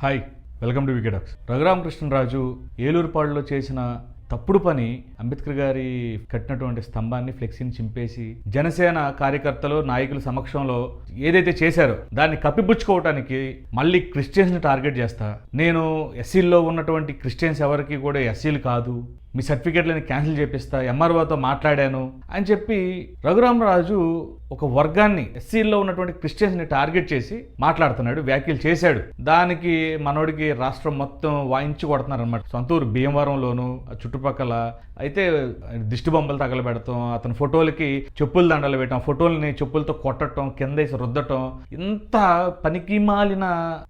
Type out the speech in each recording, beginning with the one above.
Hi welcome to వికెడాక్స్ రఘురామకృష్ణరాజు ఏలూరుపాడులో చేసిన తప్పుడు పని అంబేద్కర్ గారి కట్టినటువంటి స్తంభాన్ని ఫ్లెక్సీని చింపేసి జనసేన కార్యకర్తలు నాయకుల సమక్షంలో ఏదైతే చేశారో దాన్ని కప్పిపుచ్చుకోవటానికి మళ్ళీ క్రిస్టియన్స్ని టార్గెట్ చేస్తా. నేను ఎస్సీల్లో ఉన్నటువంటి క్రిస్టియన్స్ ఎవరికి కూడా ఎస్సీలు కాదు. మీ సర్టిఫికేట్లని క్యాన్సిల్ చేపిస్తా ఎంఆర్ఓతో మాట్లాడాను అని చెప్పి రఘురామరాజు ఒక వర్గాన్ని ఎస్సీల్లో ఉన్నటువంటి క్రిస్టియన్స్ని టార్గెట్ చేసి మాట్లాడుతున్నాడు వ్యాఖ్యలు చేశాడు. దానికి మనోడికి రాష్ట్రం మొత్తం వాయించి కొడుతున్నారు అనమాట సొంతూరు భీమవరంలోను ఆ చుట్టుపక్కల అయితే దిష్టి బొమ్మలు తగలబెడతాం అతని ఫోటోలకి చెప్పులు దండలు పెట్టడం ఫోటోల్ని చెప్పులతో కొట్టడం కిందేసి రుద్దటం ఇంత పనికి మాలిన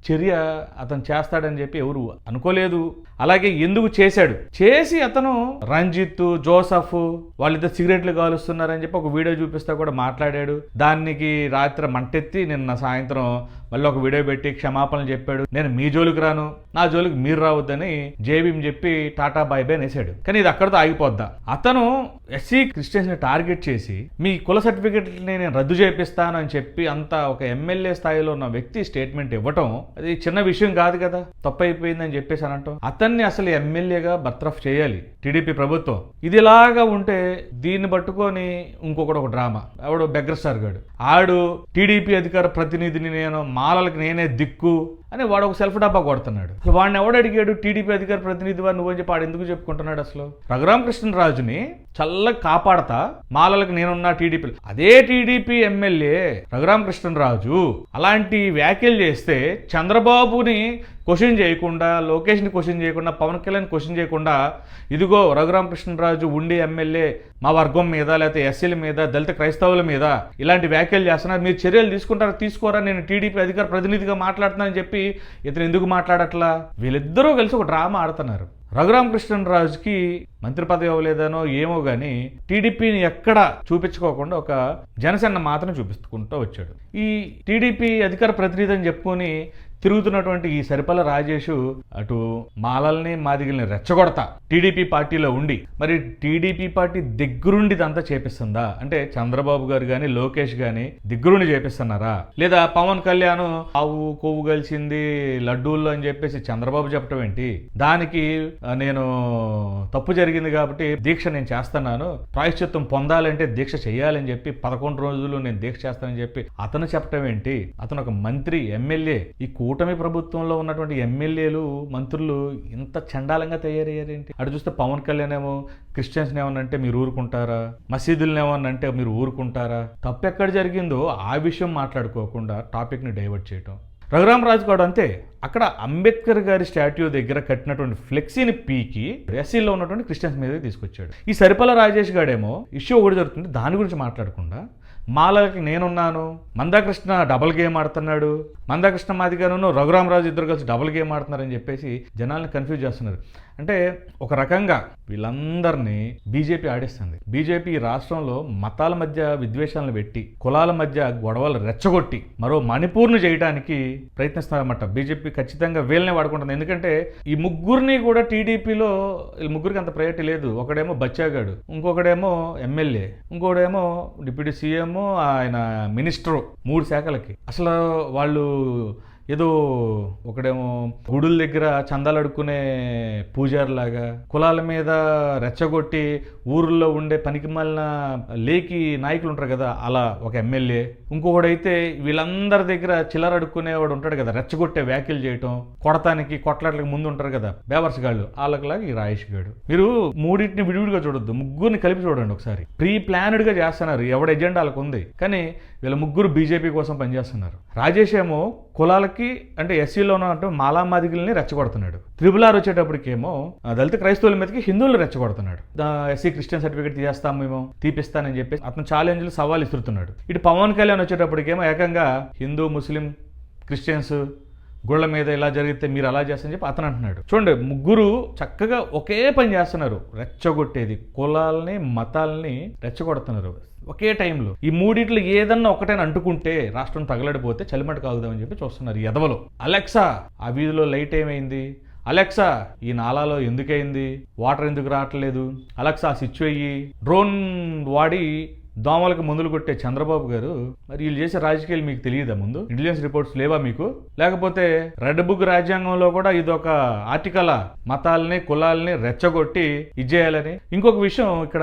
చర్య అతను చేస్తాడని చెప్పి ఎవరు అనుకోలేదు. అలాగే ఎందుకు చేశాడు? చేసి అతను రంజిత్ జోసఫ్ వాళ్ళిద్దరు సిగరెట్లు కాలుస్తున్నారని చెప్పి ఒక వీడియో చూపిస్తా కూడా మాట్లాడాడు. దానికి రాత్రి మంటెత్తి నిన్న సాయంత్రం మళ్ళీ ఒక వీడియో పెట్టి క్షమాపణలు చెప్పాడు. నేను మీ జోలికి రాను నా జోలికి మీరు రావద్దని జేబీఎం చెప్పి టాటా బాయ్ బాయ్ అనేసాడు. కానీ ఇది అక్కడితో ఆగిపోద్దా? అతను ఎస్సీ క్రిస్టియన్స్ని టార్గెట్ చేసి మీ కుల సర్టిఫికెట్ని నేను రద్దు చేపిస్తాను అని చెప్పి అంత ఒక ఎమ్మెల్యే స్థాయిలో ఉన్న వ్యక్తి స్టేట్మెంట్ ఇవ్వటం అది చిన్న విషయం కాదు కదా. తప్పు అయిపోయిందని చెప్పేసి అనంటాం. అతన్ని అసలు ఎమ్మెల్యేగా బర్తరఫ్ చేయాలి టీడీపీ ప్రభుత్వం. ఇది ఇలాగా ఉంటే దీన్ని పట్టుకొని ఇంకొకటి ఒక డ్రామా. ఆవిడ బెగ్రస్ సార్ గాడు. ఆడు టీడీపీ అధికార ప్రతినిధిని నేను మాలలకు నేనే దిక్కు. అని వాడు ఒక సెల్ఫ్ డబ్బా కొడుతున్నాడు. అసలు వాడిని ఎవడు అడిగాడు? టీడీపీ అధికార ప్రతినిధి వారు నువ్వని చెప్పి ఎందుకు చెప్పుకుంటున్నాడు అసలు? రఘురామకృష్ణరాజుని చల్ల కాపాడతా మాలలకు నేనున్నా టీడీపీ అదే టీడీపీ ఎమ్మెల్యే రఘురామకృష్ణరాజు అలాంటి వ్యాఖ్యలు చేస్తే చంద్రబాబుని క్వశ్చన్ చేయకుండా లోకేష్ని క్వశ్చన్ చేయకుండా పవన్ కళ్యాణ్ క్వశ్చన్ చేయకుండా ఇదిగో రఘురామకృష్ణరాజు ఉండి ఎమ్మెల్యే మా వర్గం మీద లేకపోతే ఎస్సీల మీద దళిత క్రైస్తవుల మీద ఇలాంటి వ్యాఖ్యలు చేస్తున్నారు. మీరు చర్యలు తీసుకుంటారా తీసుకోరా? నేను టీడీపీ అధికార ప్రతినిధిగా మాట్లాడుతున్నానని చెప్పి ఇతను ఎందుకు మాట్లాడట్లా? వీళ్ళిద్దరూ కలిసి ఒక డ్రామా ఆడుతున్నారు. రఘురామకృష్ణరాజుకి మంత్రి పదవి ఇవ్వలేదనో ఏమో కానీ టీడీపీని ఎక్కడ చూపించుకోకుండా ఒక జనసేన మాత్రం చూపించుకుంటూ వచ్చాడు. ఈ టీడీపీ అధికార ప్రతినిధి అని చెప్పుకొని తిరుగుతున్నటువంటి ఈ సరిపల రాజేష్ అటు మాలల్ని మాదిగిల్ని రెచ్చగొడతా. టీడీపీ పార్టీలో ఉండి. మరి టీడీపీ పార్టీ దగ్గరుండి ఇదంతా చేపిస్తుందా? అంటే చంద్రబాబు గారు కానీ లోకేష్ కానీ దగ్గరుండి చేపిస్తున్నారా? లేదా పవన్ కళ్యాణ్ ఆవు కొవ్వు కలిసింది లడ్డూల్లో అని చెప్పేసి చంద్రబాబు చెప్పడం ఏంటి? దానికి నేను తప్పు జరిగింది కాబట్టి దీక్ష నేను చేస్తున్నాను. ప్రాయశ్చిత్తం పొందాలంటే దీక్ష చేయాలని చెప్పి పదకొండు రోజులు నేను దీక్ష చేస్తానని చెప్పి అతను చెప్పడం ఏంటి? అతను ఒక మంత్రి ఎమ్మెల్యే ఈ కూటమి ప్రభుత్వంలో ఉన్నటువంటి ఎమ్మెల్యేలు మంత్రులు ఇంత చండాలంగా తయారయ్యారేంటి? అటు చూస్తే పవన్ కళ్యాణ్ ఏమో క్రిస్టియన్స్ని ఏమన్నంటే మీరు ఊరుకుంటారా? మసీదులను ఏమన్నంటే మీరు ఊరుకుంటారా? తప్పు ఎక్కడ జరిగిందో ఆ విషయం మాట్లాడుకోకుండా టాపిక్ని డైవర్ట్ చేయటం. రఘురామ్ గౌడ్ అంతే. అక్కడ అంబేద్కర్ గారి స్టాట్యూ దగ్గర కట్టినటువంటి ఫ్లెక్సీని పీకి ఎస్సీలో ఉన్నటువంటి క్రిస్టియన్స్ మీద తీసుకొచ్చాడు. ఈ సరిపల్ల రాజేష్ గాడేమో ఇష్యూ ఒకటి జరుగుతుంది దాని గురించి మాట్లాడకుండా మాలకి నేనున్నాను. మందాకృష్ణ డబుల్ గేమ్ ఆడుతున్నాడు. మందాకృష్ణ మాదిగాను రఘురామరాజు ఇద్దరు కలిసి డబుల్ గేమ్ ఆడుతున్నారని చెప్పేసి జనాల్ని కన్ఫ్యూజ్ చేస్తున్నారు. అంటే ఒక రకంగా వీళ్ళందరినీ బీజేపీ ఆడిస్తుంది. బీజేపీ ఈ రాష్ట్రంలో మతాల మధ్య విద్వేషాలను పెట్టి కులాల మధ్య గొడవలు రెచ్చగొట్టి మరో మణిపూర్ను చేయడానికి ప్రయత్నిస్తారన్నమాట బీజేపీ ఖచ్చితంగా వీళ్ళనే వాడుకుంటుంది. ఎందుకంటే ఈ ముగ్గురిని కూడా టీడీపీలో ఈ ముగ్గురికి అంత ప్రయారిటీ లేదు. ఒకడేమో బచ్చాగాడు ఇంకొకడేమో ఎమ్మెల్యే ఇంకోడేమో డిప్యూటీ సీఎం ఆయన మినిస్టరు మూడు శాఖలకి. అసలు వాళ్ళు ఏదో ఒకడేమో గుడుల దగ్గర చందాలు అడుక్కునే పూజారిలాగా కులాల మీద రెచ్చగొట్టి ఊర్లో ఉండే పనికిమాలిన లేకి నాయకులు ఉంటారు కదా అలా ఒక ఎమ్మెల్యే. ఇంకొకడైతే వీళ్ళందరి దగ్గర చిల్లర అడుక్కునేవాడు ఉంటాడు కదా రెచ్చగొట్టే వ్యాఖ్యలు చేయటం కొడతానికి కొట్లాట్లకి ముందు ఉంటారు కదా బేవర్స్ గాళ్ళు వాళ్ళకిలాగా ఈ రాయేష్ గాడు. మీరు మూడింటిని విడివిడిగా చూడొద్దు ముగ్గురిని కలిపి చూడండి ఒకసారి. ప్రీ ప్లానెడ్గా చేస్తున్నారు ఎవడ ఎజెండా వాళ్ళకు ఉంది కానీ వీళ్ళ ముగ్గురు బీజేపీ కోసం పనిచేస్తున్నారు. రాజేష్ ఏమో కులాలకి అంటే ఎస్సీలో ఉన్న మాలామాదిగుల్ని రెచ్చగొడుతున్నాడు. త్రిబుల్ ఆర్ వచ్చేటప్పటికేమో దళిత క్రైస్తవుల మీదకి హిందువులు రెచ్చగొడుతున్నాడు. ఎస్సీ క్రిస్టియన్ సర్టిఫికేట్ తీసేస్తాం మేము తీపిస్తానని చెప్పేసి అతను ఛాలెంజ్లు సవాల్ ఇస్తున్నాడు ఇటు పవన్ కళ్యాణ్ వచ్చేటప్పటికేమో ఏకంగా హిందూ ముస్లిం క్రిస్టియన్స్ గుళ్ళ మీద ఇలా జరిగితే మీరు అలా చేస్తారని చెప్పి అతను అంటున్నాడు. చూడండి ముగ్గురు చక్కగా ఒకే పని చేస్తున్నారు. రెచ్చగొట్టేది కులాలని మతాలని రెచ్చగొడుతున్నారు. ఒకే టైంలో ఈ మూడింటిలో ఏదన్నా ఒకటైనా అంటుకుంటే రాష్ట్రం తగలడిపోతే చలిమట కాగుదామని చెప్పి చూస్తున్నారు ఎదవలో అలెక్సా ఆ వీధిలో లైట్ ఏమైంది? అలెక్సా ఈ నాలాలో ఎందుకైంది? వాటర్ ఎందుకు రావట్లేదు? అలెక్సా స్విచ్ అయ్యి డ్రోన్ వాడి దోమలకు మందులు కొట్టే చంద్రబాబు గారు మరి వీళ్ళు చేసే రాజకీయాలు మీకు తెలియదా ముందు? ఇంటెలిజెన్స్ రిపోర్ట్స్ లేవా మీకు? లేకపోతే రెడ్ బుక్ రాజ్యాంగంలో కూడా ఇది ఒక ఆర్టికల్ మతాలని కులాలని రెచ్చగొట్టి ఇచ్చేయాలని ఇంకొక విషయం ఇక్కడ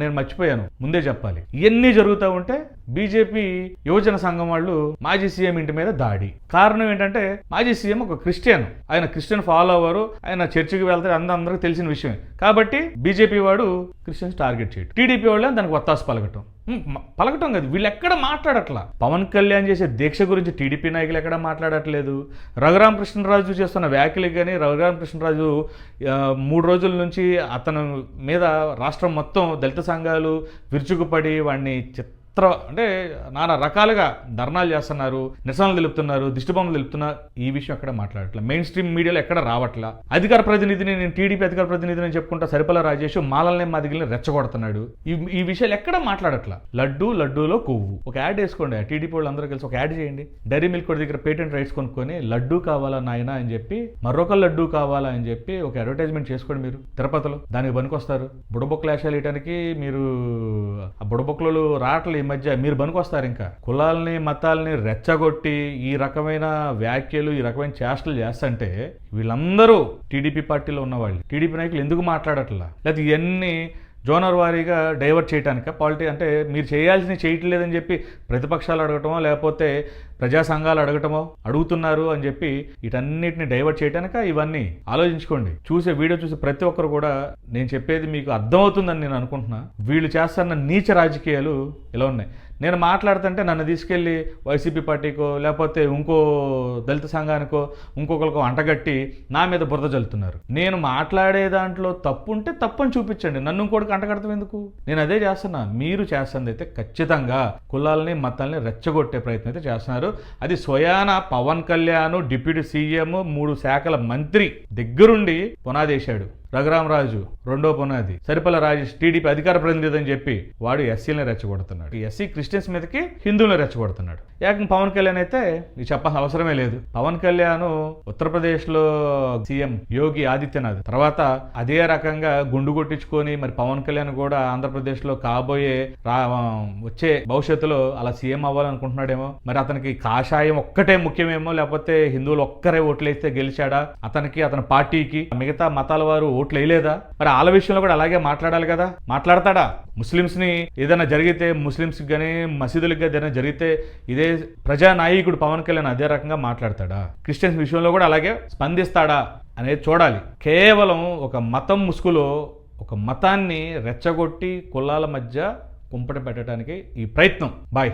నేను మర్చిపోయాను ముందే చెప్పాలి. ఇవన్నీ జరుగుతూ ఉంటే బీజేపీ యువజన సంఘం వాళ్ళు మాజీ సీఎం ఇంటి మీద దాడి. కారణం ఏంటంటే మాజీ సీఎం ఒక క్రిస్టియన్. ఆయన క్రిస్టియన్ ఫాలో అవ్వరు ఆయన చర్చికి వెళ్తే అంద అందరికీ తెలిసిన విషయమే. కాబట్టి బీజేపీ వాడు క్రిస్టియన్స్ టార్గెట్ చేయడం. టీడీపీ వాళ్ళు దానికి ఒత్తాసు పలకటం. పలకటం కాదు వీళ్ళు ఎక్కడ మాట్లాడట్లా? పవన్ కళ్యాణ్ చేసే దీక్ష గురించి టీడీపీ నాయకులు ఎక్కడ మాట్లాడట్లేదు? రఘురామకృష్ణరాజు చేస్తున్న వ్యాఖ్యలు కానీ రఘురామకృష్ణరాజు మూడు రోజుల నుంచి అతను మీద రాష్ట్రం మొత్తం దళిత సంఘాలు విరుచుకుపడి వాడిని చిత్ర అంటే నానా రకాలుగా ధర్నాలు చేస్తున్నారు నిరసనలు తెలుపుతున్నారు దిష్టిబొమ్మలు తెలుపుతున్నారు. ఈ విషయం ఎక్కడ మాట్లాడట్లేదు మెయిన్ స్ట్రీమ్ మీడియాలో ఎక్కడ రావట్లా? అధికార ప్రతినిధిని నేను టీడీపీ అధికార ప్రతినిధిని చెప్పుకుంటా సరిపల రాజేష్ మాలల్ని మదిగిలిని రెచ్చగొడుతున్నాడు. ఈ ఈ విషయాలు ఎక్కడ మాట్లాడట్లా? లడ్డు లడ్డూలో కొవ్వు. ఒక యాడ్ వేసుకోండి టీడీపీ వాళ్ళు అందరూ కలిసి ఒక యాడ్ చేయండి. డైరీ మిల్క్ దగ్గర పేటెంట్ రైట్స్ కొనుక్కొని లడ్డు కావాలా నాయన అని చెప్పి మరొక లడ్డు కావాలా అని చెప్పి ఒక అడ్వర్టైజ్మెంట్ చేసుకోండి మీరు తిరుపతిలో. దానికి పనికొస్తారు. బుడబొక్కలు వేషాలు వేయడానికి మీరు ఆ బుడబొక్కలు రావట్లేదు మధ్య మీరు పనికొస్తారు ఇంకా. కులాలని మతాలని రెచ్చగొట్టి ఈ రకమైన వ్యాఖ్యలు ఈ రకమైన చేష్టలు చేస్తుంటే వీళ్ళందరూ టీడీపీ పార్టీలో ఉన్నవాళ్ళు. టీడీపీ నాయకులు ఎందుకు మాట్లాడట్లా? లేకపోతే ఇవన్నీ జోనర్ వారీగా డైవర్ట్ చేయడానిక పాలిటీ అంటే మీరు చేయాల్సింది చేయట్లేదని చెప్పి ప్రతిపక్షాలు అడగటమో లేకపోతే ప్రజా సంఘాలు అడగటమో అడుగుతున్నారు అని చెప్పి వీటన్నిటిని డైవర్ట్ చేయడానిక ఇవన్నీ. ఆలోచించుకోండి. చూసే వీడియో చూసే ప్రతి ఒక్కరు కూడా నేను చెప్పేది మీకు అర్థమవుతుందని నేను అనుకుంటున్నా. వీళ్ళు చేస్తున్న నీచ రాజకీయాలు ఇలా ఉన్నాయి. నేను మాట్లాడుతుంటే నన్ను తీసుకెళ్ళి వైసీపీ పార్టీకో లేకపోతే ఇంకో దళిత సంఘానికో ఇంకొకరికో అంటగట్టి నా మీద బురద జల్లుతున్నారు. నేను మాట్లాడే దాంట్లో తప్పు ఉంటే తప్పని చూపించండి. నన్ను ఇంకోటికి అంటగడతాం ఎందుకు? నేను అదే చేస్తున్నా. మీరు చేస్తుంది అయితే ఖచ్చితంగా కులాలని మతాలని రెచ్చగొట్టే ప్రయత్నం అయితే చేస్తున్నారు. అది స్వయాన పవన్ కళ్యాణ్ డిప్యూటీ సీఎం మూడు శాఖల మంత్రి దగ్గరుండి పునాదేశాడు. రఘురామరాజు రెండో పునాది. సరిపల్ల రాజేష్ టీడీపీ అధికార ప్రతినిధి అని చెప్పి వాడు ఎస్సీలని రెచ్చగొడుతున్నాడు. ఎస్సీ క్రిస్టియన్స్ మీదకి హిందువులను రెచ్చగొడుతున్నాడు. ఏకం పవన్ కళ్యాణ్ అయితే ఇది చెప్పాల్సిన అవసరమే లేదు. పవన్ కళ్యాణ్ ఉత్తరప్రదేశ్లో సీఎం యోగి ఆదిత్యనాథ్ తర్వాత అదే రకంగా గుండు కొట్టించుకొని మరి పవన్ కళ్యాణ్ కూడా ఆంధ్రప్రదేశ్లో కాబోయే రా వచ్చే భవిష్యత్తులో అలా సీఎం అవ్వాలనుకుంటున్నాడేమో. మరి అతనికి కాషాయం ఒక్కటే ముఖ్యమేమో లేకపోతే హిందువులు ఒక్కరే ఓట్లేస్తే గెలిచాడా? అతనికి అతని పార్టీకి మిగతా మతాల వారు ఓట్లు వేయలేదా? మరి వాళ్ళ విషయంలో కూడా అలాగే మాట్లాడాలి కదా. మాట్లాడతాడా? ముస్లిమ్స్ని ఏదైనా జరిగితే ముస్లిమ్స్ కానీ మసీదులకు ఏదైనా జరిగితే ఇదే ప్రజానాయకుడు పవన్ కళ్యాణ్ అదే రకంగా మాట్లాడతాడా? క్రిస్టియన్స్ విషయంలో కూడా అలాగే స్పందిస్తాడా అనేది చూడాలి. కేవలం ఒక మతం ముసుగులో ఒక మతాన్ని రెచ్చగొట్టి కులాల మధ్య కుంపట పెట్టడానికి ఈ ప్రయత్నం. బాయ్.